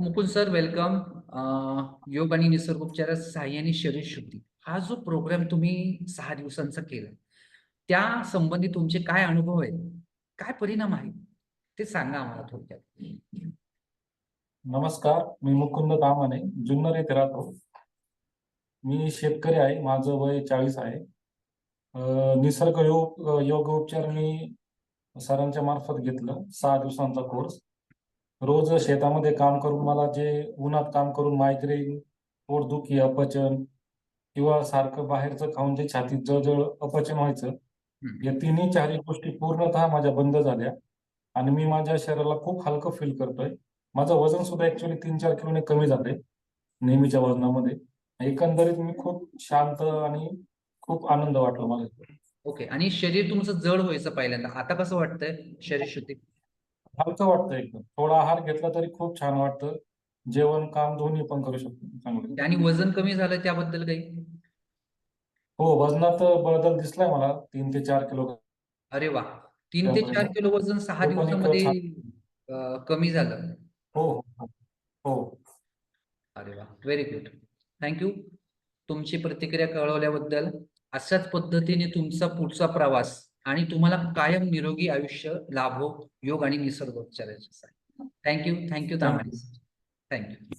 Mukund sir welcome योग आणि निसर्गोपचार सहाय्याने शरीर शुद्धी. हा जो प्रोग्राम तुम्ही सहा दिवसांचा केला त्या संबंधी तुमचे काय अनुभव आहेत? काय परिणाम आहेत? ते सांगा आम्हाला थोडक्यात. नमस्कार मी मुकुंद कामाने जुन्नर येथे राहतो. मी शेतकरी आहे माझं वय चाळीस आहे. निसर्ग योग योग उपचार मी सरांच्या मार्फत घेतलं सहा दिवसांचा कोर्स रोज शेतामध्ये काम करून मला जे उन्हात काम करून मायग्रेन पोटदुखी अपचन किंवा सारखं बाहेरचं खाऊन जे छातीत जळजळ अपचन व्हायचं. या तिन्ही चारही गोष्टी पूर्णतः माझ्या बंद झाल्या. आणि मी माझ्या शरीराला खूप हलकं फील करतोय. माझं वजन सुद्धा ऍक्च्युली तीन चार किलोने कमी झालंय नेहमीच्या वजनामध्ये. एकंदरीत मी खूप शांत आणि खूप आनंद वाटला मला. ओके. आणि शरीर तुमचं जड व्हायचं पहिल्यांदा. आता कसं वाटतंय? शरीर शुद्धी? हलकं वाटतं एकदम. थोडा आहार घेतला तरी खूप छान वाटतं. जेवण काम दोन्ही पण करू शकतो चांगलं. आणि वजन कमी झालं त्याबद्दल काही? हो वजनात बदल दिसलाय मला. तीन ते चार किलो. अरे वा. तीन ते चार किलो वजन सहा दिवसामध्ये अं, कमी झालं. हो हो हो. अरे वा. व्हेरी गुड थँक्यू तुमची प्रतिक्रिया कळवल्याबद्दल अशाच पद्धतीने तुमचा पुढचा प्रवास आणि तुम्हाला कायम निरोगी आयुष्य लाभो योग आणि निसर्गोपचाराच्या थँक्यू थँक्यू तामाणे थँक्यू